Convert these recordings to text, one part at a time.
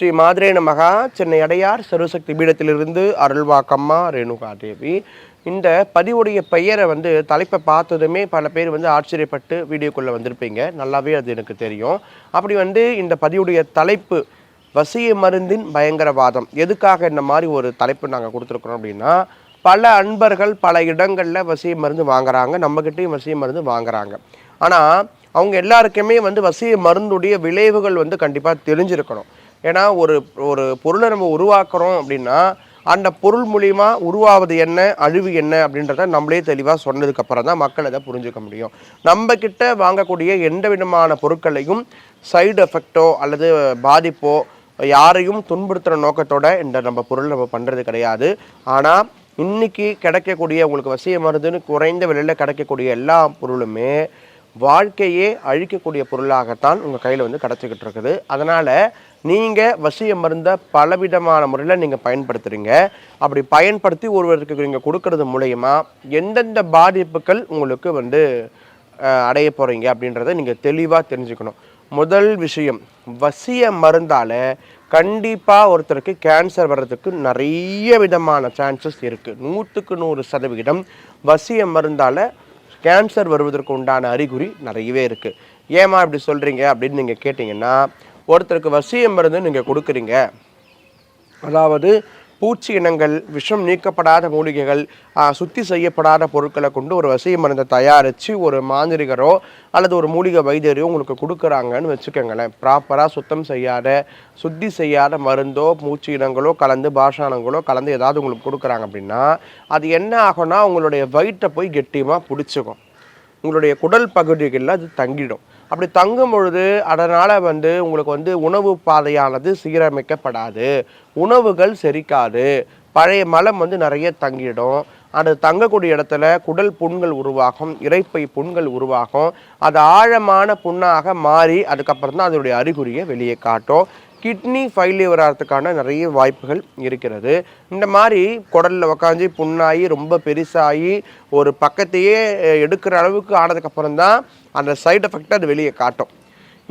ஸ்ரீ மாதிரே நமகா சென்னை அடையார் சர்வசக்தி பீடத்திலிருந்து அருள்வாக்கம்மா ரேணுகா தேவி இந்த பதிவுடைய பெயரை வந்து தலைப்பை பார்த்ததுமே பல பேர் வந்து ஆச்சரியப்பட்டு வீடியோக்குள்ளே வந்திருப்பீங்க. நல்லாவே அது எனக்கு தெரியும். அப்படி வந்து இந்த பதிவுடைய தலைப்பு வசிய மருந்தின் பயங்கரவாதம். எதுக்காக இந்த மாதிரி ஒரு தலைப்பு நாங்கள் கொடுத்துருக்குறோம் அப்படின்னா பல அன்பர்கள் பல இடங்களில் வசிய மருந்து வாங்குறாங்க. நம்மக்கிட்டேயும் வசிய மருந்து வாங்குறாங்க. ஆனால் அவங்க எல்லாருக்குமே வந்து வசிய மருந்துடைய விளைவுகள் வந்து கண்டிப்பாக தெரிஞ்சிருக்கணும். ஏன்னா ஒரு ஒரு பொருளை நம்ம உருவாக்குறோம் அப்படின்னா அந்த பொருள் மூலிமா உருவாவது என்ன அழிவு என்ன அப்படின்றத நம்மளே தெளிவாக சொன்னதுக்கப்புறம் தான் மக்கள் அதை புரிஞ்சுக்க முடியும். நம்ம வாங்கக்கூடிய எந்த விதமான பொருட்களையும் சைடு எஃபெக்டோ அல்லது பாதிப்போ யாரையும் துன்புறுத்துகிற நோக்கத்தோட இந்த நம்ம பொருள் நம்ம பண்ணுறது கிடையாது. ஆனால் இன்னைக்கு கிடைக்கக்கூடிய உங்களுக்கு வசிய மருந்துன்னு குறைந்த விலையில் கிடைக்கக்கூடிய எல்லா பொருளுமே வாழ்க்கையே அழிக்கக்கூடிய பொருளாகத்தான் உங்கள் கையில் வந்து கிடச்சிக்கிட்டு இருக்குது. அதனால் நீங்கள் வசிய மருந்தை பலவிதமான முறையில் நீங்கள் பயன்படுத்துகிறீங்க அப்படி பயன்படுத்தி ஒருவருக்கு நீங்கள் கொடுக்கறது மூலயமா எந்தெந்த பாதிப்புகள் உங்களுக்கு வந்து அடைய போகிறீங்க அப்படின்றத நீங்கள் தெளிவாக தெரிஞ்சுக்கணும். முதல் விஷயம் வசிய மருந்தால் கண்டிப்பாக ஒருத்தருக்கு கேன்சர் வர்றதுக்கு நிறைய விதமான சான்சஸ் இருக்குது நூற்றுக்கு நூறு சதவிகிதம் வசிய மருந்தால் கேன்சர் வருவதற்கு உண்டான அறிகுறி நிறையவே இருக்குது ஏமா இப்படி சொல்கிறீங்க அப்படின்னு நீங்கள் கேட்டிங்கன்னா ஒருத்தருக்கு வசிய மருந்து நீங்கள் கொடுக்குறீங்க. அதாவது பூச்சி இனங்கள் விஷம் நீக்கப்படாத மூலிகைகள் சுத்தி செய்யப்படாத பொருட்களை கொண்டு ஒரு வசிய மருந்தை தயாரித்து ஒரு மாந்திரிகரோ அல்லது ஒரு மூலிகை வைத்தியரையோ உங்களுக்கு கொடுக்குறாங்கன்னு வச்சுக்கோங்களேன். ப்ராப்பராக சுத்தம் செய்யாத சுத்தி செய்யாத மருந்தோ பூச்சி இனங்களோ கலந்து பாஷானங்களோ கலந்து ஏதாவது உங்களுக்கு கொடுக்குறாங்க அப்படின்னா அது என்ன ஆகும்னா உங்களுடைய வயிற்றை போய் கெட்டியமாக பிடிச்சிக்கும். உங்களுடைய குடல் பகுதிகளில் அது தங்கிடும். அப்படி தங்கும் பொழுது அதனால் வந்து உங்களுக்கு வந்து உணவு பாதையானது சீரமைக்கப்படாது. உணவுகள் செரிக்காது. பழைய மலம் வந்து நிறைய தங்கிடும். அது தங்கக்கூடிய இடத்துல குடல் புண்கள் உருவாகும் இறைப்பை புண்கள் உருவாகும். அது ஆழமான புண்ணாக மாறி அதுக்கப்புறம் தான் அதனுடைய அறிகுறியை வெளியே காட்டும். கிட்னி ஃபெயிலியர் ஆகிறதுக்கான நிறைய வாய்ப்புகள் இருக்கிறது. இந்த மாதிரி குடலில் உக்காந்து புண்ணாகி ரொம்ப பெருசாகி ஒரு பக்கத்தையே எடுக்கிற அளவுக்கு ஆனதுக்கப்புறம் தான் அந்த சைடு எஃபெக்ட் அது வெளியே காட்டும்.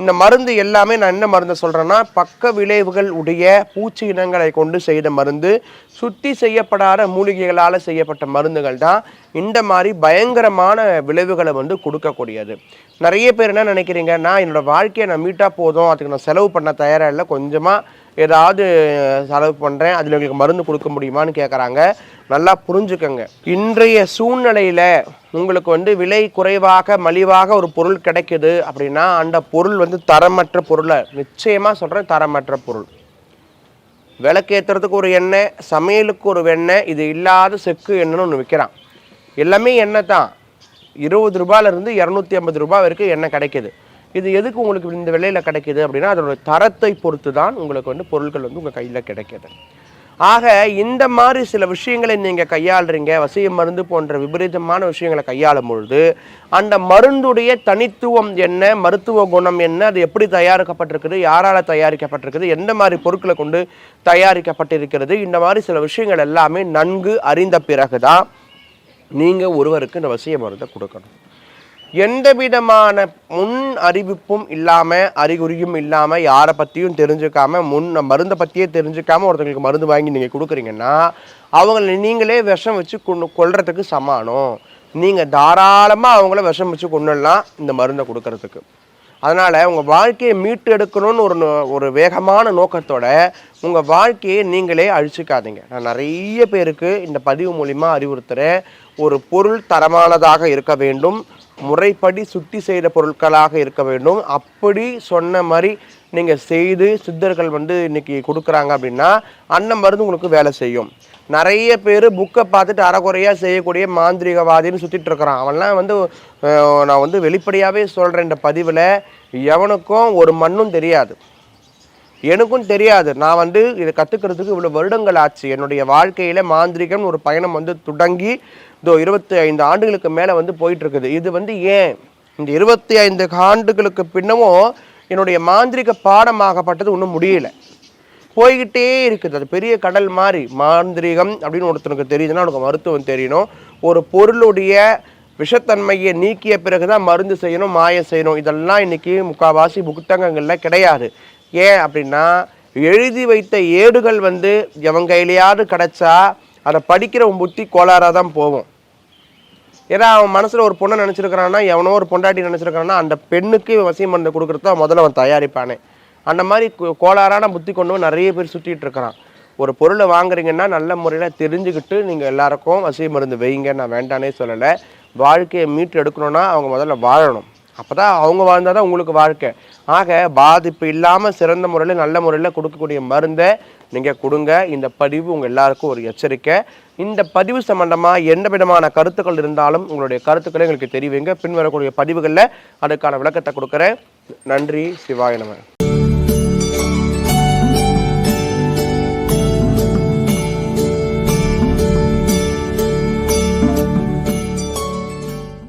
இந்த மருந்து எல்லாமே நான் என்ன மருந்து சொல்கிறேன்னா பக்க விளைவுகள் உடைய பூச்சி இனங்களை கொண்டு செய்த மருந்து. சுத்தி செய்யப்படாத மூலிகைகளால் செய்யப்பட்ட மருந்துகள் தான் இந்த மாதிரி பயங்கரமான விளைவுகளை வந்து கொடுக்கக்கூடியது. நிறைய பேர் என்ன நினைக்கிறீங்க? நான் என்னோட வாழ்க்கையை நான் மீட்டாக போதும் அதுக்கு நான் செலவு பண்ண தயாராக இல்லை கொஞ்சமாக ஏதாவது செலவு பண்ணுறேன் அதில் உங்களுக்கு மருந்து கொடுக்க முடியுமான்னு கேட்குறாங்க நல்லா புரிஞ்சுக்கங்க. இன்றைய சூழ்நிலையில் உங்களுக்கு வந்து விலை குறைவாக மலிவாக ஒரு பொருள் கிடைக்குது அப்படின்னா அந்த பொருள் வந்து தரமற்ற பொருளை நிச்சயமாக சொல்கிறேன் தரமற்ற பொருள். விளக்கேற்றுறதுக்கு ஒரு எண்ணெய் சமையலுக்கு ஒரு வெண்ணெய் இது இல்லாத செக்கு எண்ணெய்னு ஒன்று விற்கிறான் எல்லாமே எண்ணெய் தான். இருபது ரூபாயிலிருந்து இரநூத்தி ஐம்பது ரூபாய் வரைக்கும் எண்ணெய் கிடைக்குது. இது எதுக்கு உங்களுக்கு இந்த விலையில் கிடைக்கிது அப்படின்னா அதனுடைய தரத்தை பொறுத்து தான் உங்களுக்கு வந்து பொருட்கள் வந்து உங்கள் கையில் கிடைக்கிது. ஆக இந்த மாதிரி சில விஷயங்களை நீங்கள் கையாளுறீங்க வசிய மருந்து போன்ற விபரீதமான விஷயங்களை கையாளும் பொழுது அந்த மருந்துடைய தனித்துவம் என்ன மருத்துவ குணம் என்ன அது எப்படி தயாரிக்கப்பட்டிருக்குது யாரால் தயாரிக்கப்பட்டிருக்குது எந்த மாதிரி பொருட்களை கொண்டு தயாரிக்கப்பட்டிருக்கிறது இந்த மாதிரி சில விஷயங்கள் எல்லாமே நன்கு அறிந்த பிறகு தான் நீங்கள் ஒருவருக்கு இந்த வசிய மருந்தை கொடுக்கணும். எந்த விதமான முன் அறிவிப்பும் இல்லாமல் அறிகுறியும் இல்லாமல் யாரை பற்றியும் தெரிஞ்சுக்காம முன் மருந்தை பற்றியே தெரிஞ்சுக்காம ஒருத்தங்களுக்கு மருந்து வாங்கி நீங்கள் கொடுக்குறீங்கன்னா அவங்கள நீங்களே விஷம் வச்சு கொண்டு கொள்றதுக்கு சமானம். நீங்கள் தாராளமாக அவங்கள விஷம் வச்சு கொண்டுடலாம் இந்த மருந்தை கொடுக்கறதுக்கு. அதனால் உங்கள் வாழ்க்கையை மீட்டு எடுக்கணும்னு ஒரு நோ- ஒரு வேகமான நோக்கத்தோட உங்கள் வாழ்க்கையை நீங்களே அழிச்சிக்காதீங்க. நான் நிறைய பேருக்கு இந்த பதிவு மூலிமா அறிவுறுத்துகிறேன் ஒரு பொருள் தரமானதாக இருக்க வேண்டும். முறைப்படி சுத்தி செய்த பொருட்களாக இருக்க வேண்டும். அப்படி சொன்ன மாதிரி நீங்கள் செய்து சித்தர்கள் வந்து இன்னைக்கு கொடுக்குறாங்க அப்படின்னா அந்த மருந்து உங்களுக்கு வேலை செய்யும். நிறைய பேர் புக்கை பார்த்துட்டு அறகுறையாக செய்யக்கூடிய மாந்திரிகவாதின்னு சுற்றிட்டு இருக்கிறான். அவன்லாம் வந்து நான் வந்து வெளிப்படையாகவே சொல்கிறேன் இந்த பதிவில். எவனுக்கும் ஒரு மண்ணும் தெரியாது. எனக்கும் தெரியாது. நான் வந்து இதை கற்றுக்கிறதுக்கு இவ்வளோ வருடங்கள் ஆச்சு. என்னுடைய வாழ்க்கையில் மாந்திரிகம் ஒரு பயணம் வந்து தொடங்கி இதோ இருபத்தி ஐந்து ஆண்டுகளுக்கு மேலே வந்து போயிட்டுருக்குது. இது வந்து ஏன்? இந்த இருபத்தி ஐந்து ஆண்டுகளுக்கு பின்னமும் என்னுடைய மாந்திரிக பாடமாகப்பட்டது இன்னும் முடியல. போய்கிட்டே இருக்குது. அது பெரிய கடல் மாதிரி மாந்திரிகம் அப்படின்னு ஒருத்தனுக்கு தெரியுதுன்னா உனக்கு மருத்துவம் தெரியணும். ஒரு பொருளுடைய விஷத்தன்மையை நீக்கிய பிறகு தான் மருந்து செய்யணும் மாயம் செய்யணும். இதெல்லாம் இன்னைக்கு முக்கால்வாசி புத்தகங்களில் கிடையாது. ஏன் அப்படின்னா எழுதி வைத்த ஏடுகள் வந்து எவன் கையிலையாவது கிடச்சா அதை படிக்கிறவன் புத்தி கோளாறாக தான் போகும். ஏன்னா அவன் மனசில் ஒரு பொண்ணை நினச்சிருக்கிறான்னா எவனோ ஒரு பொண்டாட்டி நினச்சிருக்கான்னா அந்த பெண்ணுக்கு வசியம் பண்ணி கொடுக்குறத முதல்ல அவன் தயாரிப்பானே. அந்த மாதிரி கோ- கோளாறான புத்தி கொண்டு வந்து நிறைய பேர் சுற்றிட்டு இருக்கிறான். ஒரு பொருளை வாங்குறீங்கன்னா நல்ல முறையில் தெரிஞ்சுக்கிட்டு நீங்கள் எல்லாருக்கும் வசிய மருந்து வைங்க. நான் வேண்டானே சொல்லலை. வாழ்க்கையை மீட்டு எடுக்கணும்னா அவங்க முதல்ல வாழணும். அப்போ தான் அவங்க வாழ்ந்தால் தான் உங்களுக்கு வாழ்க்கை. ஆக பாதிப்பு இல்லாமல் சிறந்த முறையில் நல்ல முறையில் கொடுக்கக்கூடிய மருந்தை நீங்கள் கொடுங்க. இந்த பதிவு உங்கள் எல்லாருக்கும் ஒரு எச்சரிக்கை. இந்த பதிவு சம்பந்தமாக எந்த விதமான கருத்துக்கள் இருந்தாலும் உங்களுடைய கருத்துக்களை எங்களுக்கு தெரிவிங்க. பின்வரக்கூடிய பதிவுகளில் அதுக்கான விளக்கத்தை கொடுக்குறேன். நன்றி. சிவாய நம.